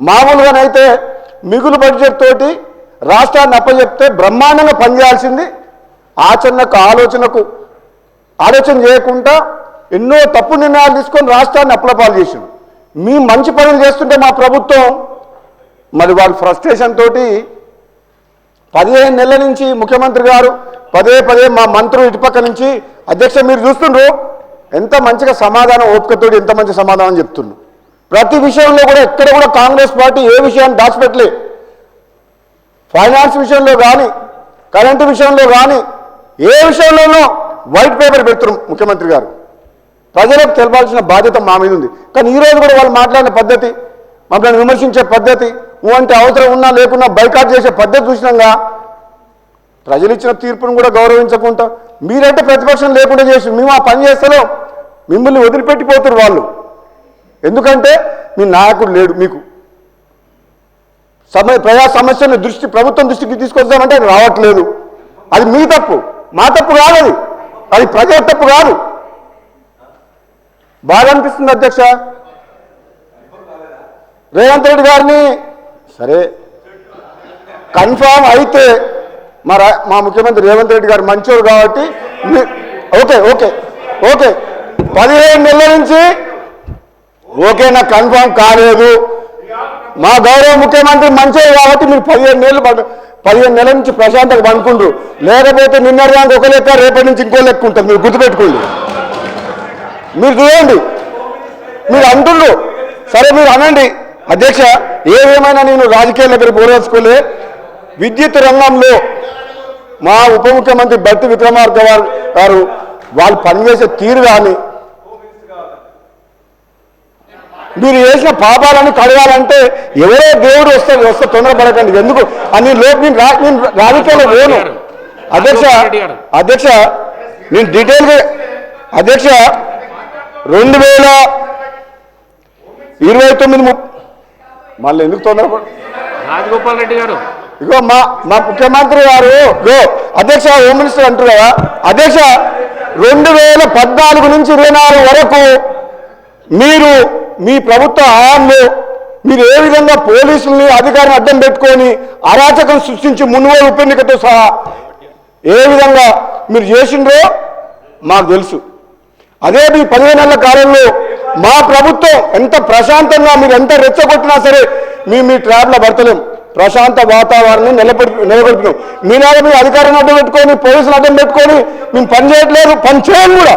మామూలుగానైతే మిగులు బడ్జెట్ తోటి రాష్ట్రాన్ని అప్పచెప్తే బ్రహ్మాండంగా పనిచేయాల్సింది ఆచరణకు ఆలోచనకు ఆలోచన చేయకుండా ఎన్నో తప్పు నిర్ణయాలు తీసుకొని రాష్ట్రాన్ని అప్లపాలు చేసిండు మీ మంచి పనులు చేస్తుంటే మా ప్రభుత్వం మరి వాళ్ళ ఫ్రస్ట్రేషన్ తోటి పదిహేను నెలల నుంచి ముఖ్యమంత్రి గారు పదే పదే మా మంత్రులు ఇటుపక్క నుంచి అధ్యక్ష మీరు చూస్తుండ్రు? ఎంత మంచిగా సమాధానం ఓపికతోటి ఎంత మంచి సమాధానం చెప్తుండ్రు? ప్రతి విషయంలో కూడా ఎక్కడ కూడా కాంగ్రెస్ పార్టీ ఏ విషయాన్ని దాచిపెట్టలే. ఫైనాన్స్ విషయంలో కానీ కరెంటు విషయంలో కానీ ఏ విషయంలోనూ వైట్ పేపర్ పెడుతున్నారు ముఖ్యమంత్రి గారు. ప్రజలకు తెలపాల్సిన బాధ్యత మా మీద ఉంది. కానీ ఈ రోజు కూడా వాళ్ళు మాట్లాడిన పద్ధతి మమ్మల్ని విమర్శించే పద్ధతి నువ్వు అంటే అవసరం ఉన్నా లేకున్నా బైకాట్ చేసే పద్ధతి చూసినాగా ప్రజలు ఇచ్చిన తీర్పును కూడా గౌరవించకుండా మీరంటే ప్రతిపక్షం లేకుండా చేసి మేము ఆ పని చేస్తలేం. మిమ్మల్ని వదిలిపెట్టిపోతారు వాళ్ళు. ఎందుకంటే మీ నాయకుడు లేడు మీకు. సమయ ప్రజా సమస్యలను దృష్టి ప్రభుత్వం దృష్టికి తీసుకొస్తామంటే అది రావట్లేదు. అది మీ తప్పు. మా తప్పు కాదు అది. అది ప్రజల తప్పు కాదు. బాగా అనిపిస్తుంది అధ్యక్ష. రేవంత్ రెడ్డి గారిని సరే కన్ఫామ్ అయితే మా మా ముఖ్యమంత్రి రేవంత్ రెడ్డి గారు మంచోడు కాబట్టి మీ- ఓకే ఓకే ఓకే. పదిహేను నెలల నుంచి ఓకే నాకు కన్ఫామ్ కాలేదు. మా గౌరవ ముఖ్యమంత్రి మంచిది కాబట్టి మీరు పదిహేను నెలలు పదిహేను నెలల నుంచి ప్రశాంతత అనుకుంటారు లేకపోతే నిన్నటి ఒక లెక్క రేపటి నుంచి ఇంకో లెక్క ఉంటుంది. మీరు గుర్తుపెట్టుకోండి. మీరు చూడండి. మీరు అంటుండ్రు. సరే మీరు అనండి. అధ్యక్ష ఏమేమైనా నేను రాజకీయాల దగ్గర పోరాచుకోలే విద్యుత్ రంగంలో మా ఉప ముఖ్యమంత్రి బట్టి విక్రమార్క గారు గారు వాళ్ళు పనిచేసే తీరు కానీ మీరు చేసిన పాపాలను కడగాలంటే ఎవరో దేవుడు వస్తే వస్తే తొందరపడకండి. ఎందుకు? అని లోపు నేను రా- నేను రాజకీయాల్లో పోను. అధ్యక్ష అధ్యక్ష నేను డీటెయిల్గా అధ్యక్ష రెండు వేల ఇరవై తొమ్మిది మళ్ళీ ఎందుకు తొందరపడు రాజగోపాల్ రెడ్డి గారు. ఇగో మా మా ముఖ్యమంత్రి గారు ఇగో అధ్యక్ష హోమ్ మినిస్టర్ అంటారు కదా. అధ్యక్ష రెండు వేల పద్నాలుగు నుంచి ఇరవై నాలుగు వరకు మీరు మీ ప్రభుత్వ హయాంలో మీరు ఏ విధంగా పోలీసుల్ని అధికారిని అడ్డం పెట్టుకొని అరాచకం సృష్టించి మున్వోలు ఉప ఎన్నికతో సహా ఏ విధంగా మీరు చేసిండ్రో మాకు తెలుసు. అదే మీ పదిహేను నెలల కాలంలో మా ప్రభుత్వం ఎంత ప్రశాంతంగా మీరు ఎంత రెచ్చగొట్టినా సరే మేము మీ ట్రాప్లో పడతలేం ప్రశాంత వాతావరణం నిలబెట్ నిలబెడుతున్నాం. మీ మీలాగా మీ అధికారాన్ని అడ్డం పెట్టుకొని పోలీసులు అడ్డం పెట్టుకొని మేము పని చేయట్లేదు పని చేయం కూడా.